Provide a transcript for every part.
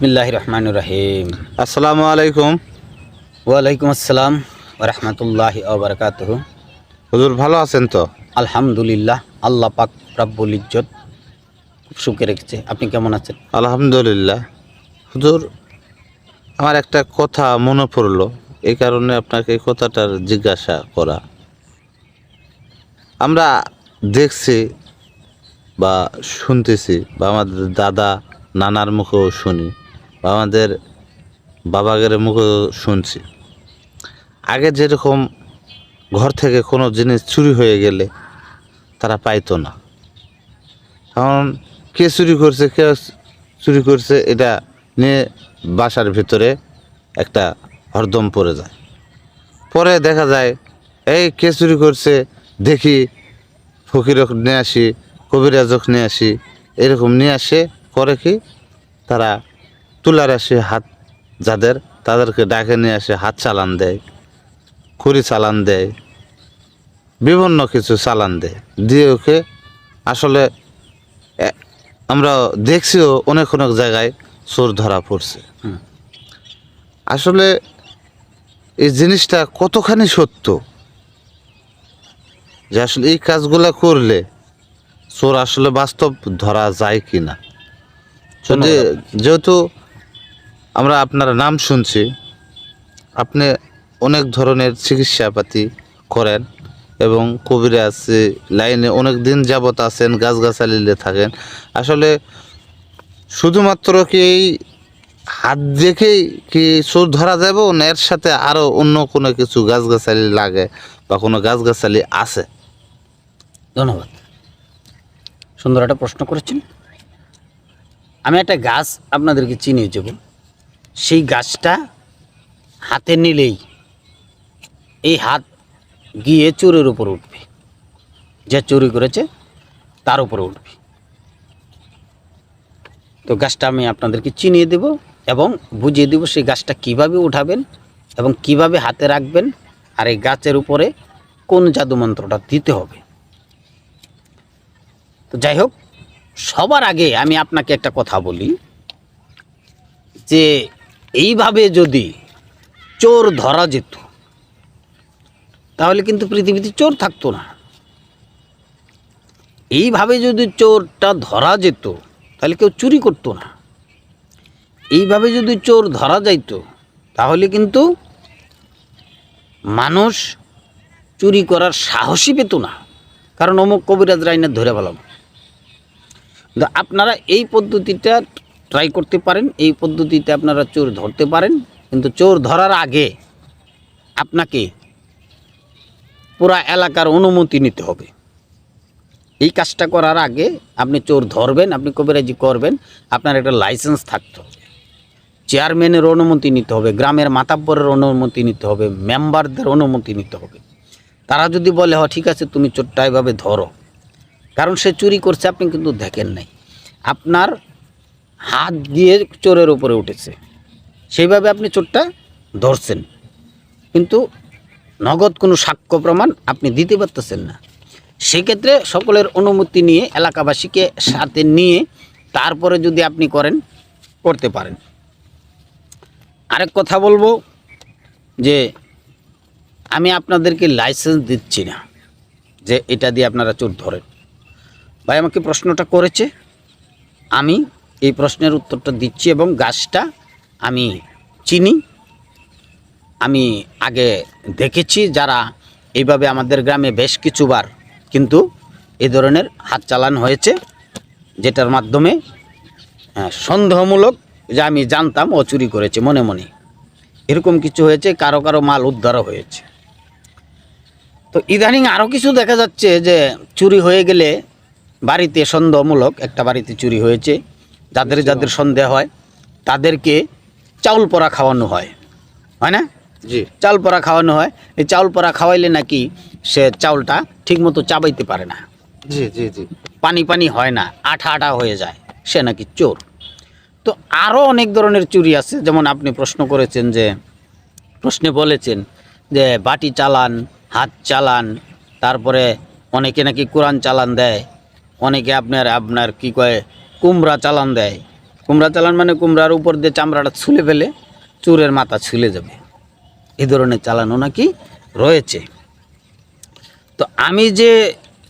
বিসমিল্লাহ রহমান রাহিম। আসসালামু আলাইকুম। ওয়ালাইকুম আসসালাম রহমতুল্লাহ ওবরকাত হুজুর ভালো আছেন তো? আলহামদুলিল্লাহ আল্লাহ পাক রাব্বুল ইজ্জত খুব সুখে রেখেছে। আপনি কেমন আছেন? আলহামদুলিল্লাহ। হুজুর আমার একটা কথা মনে পড়ল এই কারণে আপনাকে এই কথাটার জিজ্ঞাসা করা। আমরা দেখছি বা শুনতেছি বা আমাদের দাদা নানার মুখেও শুনি। আমাদের বাবাগের মুখেও শুনছি। আগে যেরকম ঘর থেকে কোনো জিনিস চুরি হয়ে গেলে তারা পাইতো না। এখন কে চুরি করছে, কে চুরি করছে, এটা নিয়ে বাসার ভিতরে একটা হরদম পড়ে যায়। পরে দেখা যায়, এই কে চুরি করছে, দেখি ফকিরক নিয়ে আসি, কবিরাজক নিয়ে আসি, এরকম নিয়ে আসে করে কি তারা তুলার আসে হাত যাদের তাদেরকে ডাকে নিয়ে আসে হাত চালান দেয় খুরি চালান দেয় বিভিন্ন কিছু চালান দেয়। দিয়ে ওকে আসলে আমরা দেখছিও অনেক অনেক জায়গায় চোর ধরা পড়ছে। আসলে এই জিনিসটা কতখানি সত্য? যে আসলে এই কাজগুলা করলে চোর আসলে বাস্তব ধরা যায় কি না যদি যেহেতু আমরা আপনার নাম শুনছি। আপনি অনেক ধরনের চিকিৎসাপাতি করেন এবং কবিরাজ লাইনে অনেক দিন যাবত আছেন, গাছগাছালিতে থাকেন। আসলে শুধুমাত্র কি এই হাত দেখেই কি চোর ধরা যাবে না, এর সাথে আরও অন্য কোনো কিছু গাছগাছালি লাগে বা কোনো গাছগাছালি আছে? ধন্যবাদ। সুন্দর একটা প্রশ্ন করেছেন। আমি একটা গাছ আপনাদেরকে চিনিয়ে দেব। সেই গাছটা হাতে নিলেই এই হাত গিয়ে চোরের উপর উঠবে। যে চুরি করেছে, তার উপরে উঠবে। তো গাছটা আমি আপনাদেরকে চিনিয়ে দেব এবং বুঝিয়ে দেব সেই গাছটা কীভাবে উঠাবেন এবং কীভাবে হাতে রাখবেন আর এই গাছের উপরে কোন জাদু মন্ত্রটা দিতে হবে। তো যাই হোক, সবার আগে আমি আপনাকে একটা কথা বলি যে এইভাবে যদি চোর ধরা যেত, তাহলে কিন্তু পৃথিবীতে চোর থাকতো না। এইভাবে যদি চোরটা ধরা যেত, তাহলে কেউ চুরি করতো না। এইভাবে যদি চোর ধরা যাইত, তাহলে কিন্তু মানুষ চুরি করার সাহসই পেত না। কারণ অমুক কবিরাজ রাইনা ধরে কিন্তু আপনারা এই পদ্ধতিটা ট্রাই করতে পারেন, এই পদ্ধতিতে আপনারা চোর ধরতে পারেন। কিন্তু চোর ধরার আগে আপনাকে পুরা এলাকার অনুমতি নিতে হবে। এই কাজটা করার আগে আপনি চোর ধরবেন, আপনি কবিরাজি করবেন, আপনার একটা লাইসেন্স থাকতে হবে। চেয়ারম্যানের অনুমতি নিতে হবে, গ্রামের মাতাব্বরের অনুমতি নিতে হবে মেম্বারদের অনুমতি নিতে হবে। তারা যদি বলে হ ঠিক আছে, তুমি চোরটা এভাবে ধরো। কারণ সে চুরি করছে, আপনি কিন্তু দেখেন নাই। আপনার হাত দিয়ে চোরের উপরে উঠেছে। সেইভাবে আপনি চোরটা ধরছেন। কিন্তু নগদ কোনো সাক্ষ্য প্রমাণ আপনি দিতে পারতেছেন না। সেক্ষেত্রে সকলের অনুমতি নিয়ে এলাকাবাসীকে সাথে নিয়ে তারপরে যদি আপনি করেন, করতে পারেন। আরেক কথা বলব যে আমি আপনাদেরকে লাইসেন্স দিচ্ছি না যে এটা দিয়ে আপনারা চোর ধরেন। ভাই আমাকে প্রশ্নটা করেছে। আমি এই প্রশ্নের উত্তরটা দিচ্ছি এবং গাছটা আমি চিনি। আমি আগে দেখেছি যারা এইভাবে আমাদের গ্রামে বেশ কিছুবার কিন্তু এ ধরনের হাত চালান হয়েছে, যেটার মাধ্যমে সন্দেহমূলক যে আমি জানতাম ও চুরি করেছে মনে মনে। এরকম কিছু হয়েছে, কারও কারও মাল উদ্ধারও হয়েছে। তো ইদানিং আরও কিছু দেখা যাচ্ছে যে চুরি হয়ে গেলে বাড়িতে সন্দেহমূলক একটা বাড়িতে চুরি হয়েছে। যাদের যাদের সন্দেহ হয় তাদেরকে চাউল পরা খাওয়ানো হয়। হয় না? জি। চাউল পরা খাওয়ানো হয়। এই চাউল পরা খাওয়াইলে নাকি সে চাউলটা ঠিকমতো চাবাইতে পারে না। জি জি জি। পানি পানি হয় না। আঠা আঠা হয়ে যায়। সে নাকি চোর। তো আরও অনেক ধরনের চুরি আছে। যেমন আপনি প্রশ্ন করেছেন যে প্রশ্নে বলেছেন যে বাটি চালান হাত চালান তারপরে অনেকে নাকি কোরআন চালান দেয়। অনেকে আপনার আপনার কি কয় কুমড়া চালান দেয়। কুমড়া চালান মানে কুমড়ার উপর দিয়ে চামড়াটা ছুলে ফেলে চুরের মাথা ছুলে যাবে। এ ধরনের চালানো নাকি রয়েছে। তো আমি যে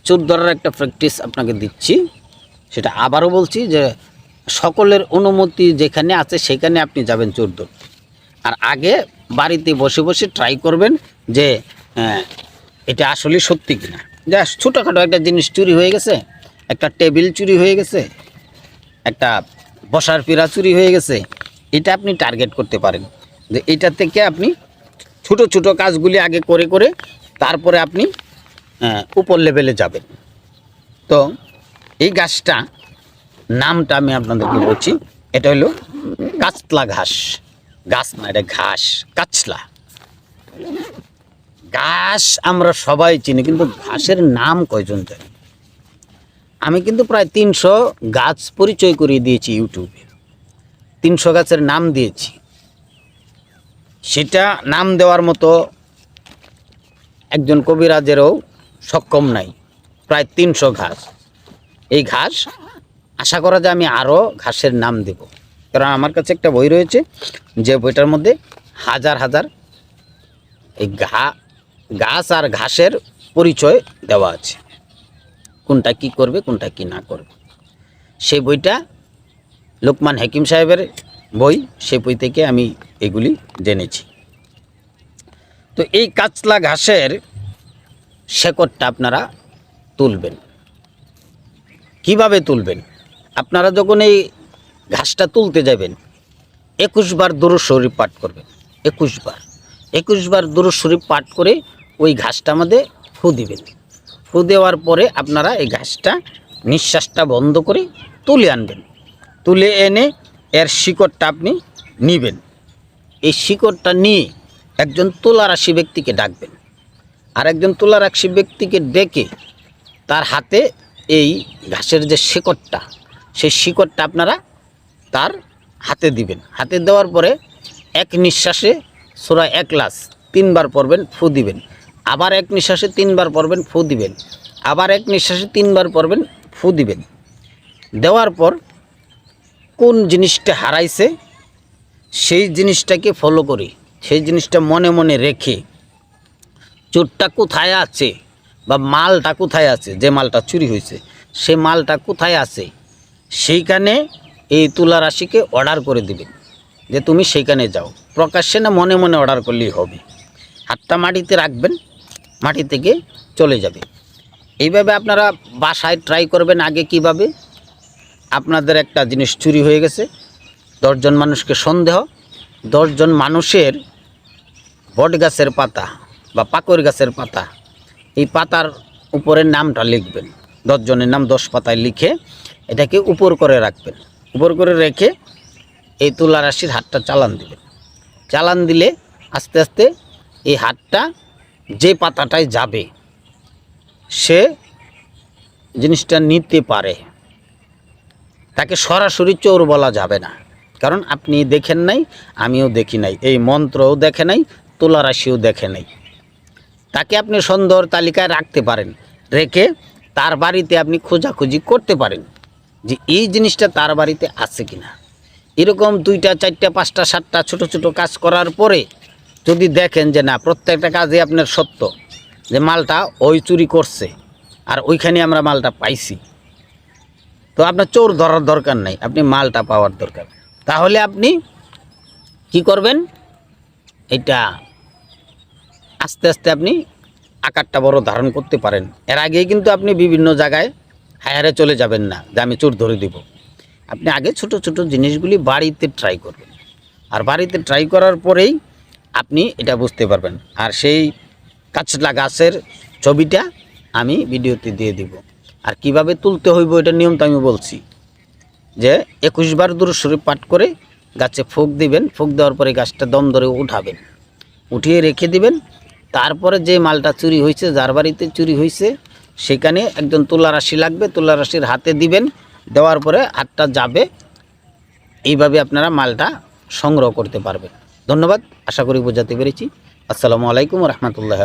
চোর ধরার একটা প্র্যাকটিস আপনাকে দিচ্ছি সেটা আবারও বলছি যে সকলের অনুমতি যেখানে আছে সেখানে আপনি যাবেন চোর ধরতে। আর আগে বাড়িতে বসে বসে ট্রাই করবেন যে আহ, এটা আসলে সত্যি কিনা। যা ছোটোখাটো একটা জিনিস চুরি হয়ে গেছে একটা টেবিল চুরি হয়ে গেছে একটা বসার পিড়া চুরি হয়ে গেছে, এটা আপনি টার্গেট করতে পারেন। যে এটা থেকে আপনি ছোট ছোট কাজগুলি আগে করে করে তারপরে আপনি উপর লেভেলে যাবেন। তো এই গাছটা নামটা আমি আপনাদেরকে বলছি, এটা হলো কাচলা ঘাস। গাছ না, এটা ঘাস কাচলা ঘাস আমরা সবাই চিনি, কিন্তু ঘাসের নাম কয়জন জানি? আমি কিন্তু প্রায় তিনশো গাছ পরিচয় করিয়ে দিয়েছি ইউটিউবে। তিনশো গাছের নাম দিয়েছি। সেটা নাম দেওয়ার মতো একজন কবিরাজেরও সক্ষম নাই। প্রায় তিনশো ঘাস। এই ঘাস আশা করা যায় আমি আরও ঘাসের নাম দেব। কারণ আমার কাছে একটা বই রয়েছে যে বইটার মধ্যে হাজার হাজার এই ঘা, গাছ আর ঘাসের পরিচয় দেওয়া আছে। কোনটা কি করবে, কোনটা কি না করবে। সেই বইটা লোকমান হাকিম সাহেবের বই সেই বই থেকে আমি এগুলি জেনেছি। তো এই কাঁচলা ঘাসের শেকড়টা আপনারা তুলবেন। কীভাবে তুলবেন? আপনারা যখন এই ঘাসটা তুলতে যাবেন, একুশ বার দুরুদ শরীফ পাঠ করবেন, একুশ বার। একুশ বার দুরুদ শরীফ পাঠ করে ওই ঘাসটা আমাদের ফু দিবেন। ফু দেওয়ার পরে আপনারা এই ঘাসটা নিঃশ্বাসটা বন্ধ করে তুলে আনবেন। তুলে এনে এর শিকড়টা আপনি নিবেন। এই শিকড়টা নিয়ে একজন তুলারাশি ব্যক্তিকে ডাকবেন। আর একজন তুলারাশি ব্যক্তিকে ডেকে তার হাতে এই ঘাসের যে শিকড়টা, সেই শিকড়টা আপনারা তার হাতে দিবেন। হাতে দেওয়ার পরে এক নিঃশ্বাসে সোরা এক লাস তিনবার পড়বেন, ফু দিবেন। আবার এক নিঃশ্বাসে তিনবার পড়বেন, ফু দিবেন। আবার এক নিঃশ্বাসে তিনবার পড়বেন, ফু দিবেন। দেওয়ার পর কোন জিনিসটা হারাইছে, সেই জিনিসটাকে ফলো করি। সেই জিনিসটা মনে মনে রেখে চোরটা কোথায় আছে বা মালটা কোথায় আছে, যে মালটা চুরি হয়েছে, সে মালটা কোথায় আছে, সেইখানে এই তুলা রাশিকে অর্ডার করে দিবেন। যে তুমি সেইখানে যাও। প্রকাশ্যে না মনে মনে অর্ডার করলেই হবে। হাতটা মাটিতে রাখবেন। মাটি থেকে চলে যাবে। এইভাবে আপনারা বাসায় ট্রাই করবেন আগে কীভাবে? আপনাদের একটা জিনিস চুরি হয়ে গেছে। দশজন মানুষকে সন্দেহ। দশজন মানুষের বট গাছের পাতা বা পাকর গাছের পাতা, এই পাতার উপরের নামটা লিখবেন। দশজনের নাম দশ পাতায় লিখে এটাকে উপর করে রাখবেন। উপর করে রেখে এই তুলা রাশির হাতটা চালান দিবেন। চালান দিলে আস্তে আস্তে এই হাতটা যে পাতাটায় যাবে, সে জিনিসটা নিতে পারে। তাকে সরাসরি চোর বলা যাবে না। কারণ আপনি দেখেন নাই, আমিও দেখি নাই। এই মন্ত্রও দেখে নাই তুলা রাশিও দেখে নাই। তাকে আপনি সুন্দর তালিকায় রাখতে পারেন, রেখে তার বাড়িতে আপনি খোঁজাখুঁজি করতে পারেন যে এই জিনিসটা তার বাড়িতে আছে কিনা। এরকম দুইটা, চারটা, পাঁচটা, সাতটা ছোট ছোট কাজ করার পরে যদি দেখেন যে না, প্রত্যেকটা কাজে আপনার সত্য, যে মালটা ওই চুরি করছে আর ওইখানে আমরা মালটা পাইছি। তো আপনার চোর ধরার দরকার নাই, আপনি মালটা পাওয়ার দরকার। তাহলে আপনি কি করবেন? এটা আস্তে আস্তে আপনি আকারটা বড় ধারণ করতে পারেন। এর আগেই কিন্তু আপনি বিভিন্ন জায়গায় হায়ারে চলে যাবেন না, যে আমি চোর ধরে দিব। আপনি আগে ছোট ছোট জিনিসগুলি বাড়িতে ট্রাই করবেন। আর বাড়িতে ট্রাই করার পরেই আপনি এটা বুঝতে পারবেন। আর সেই কাঁচলা গাছের ছবিটা আমি ভিডিওতে দিয়ে দিব। আর কীভাবে তুলতে হইব এটা নিয়ম তো আমি বলছি। যে একুশ বার দূর শরীর পাঠ করে গাছে ফুক দিবেন, ফুক দেওয়ার পরে গাছটা দম ধরে উঠাবেন। উঠিয়ে রেখে দিবেন। তারপরে যে মালটা চুরি হয়েছে যার বাড়িতে চুরি হয়েছে সেখানে একজন তুলা রাশি লাগবে তুলা রাশির হাতে দিবেন। দেওয়ার পরে হাতটা যাবে। এইভাবে আপনারা মালটা সংগ্রহ করতে পারবেন। ধন্যবাদ আশা করি বোঝাতে পেরেছি। আসসালামু আলাইকুম রহমতুল্লাহ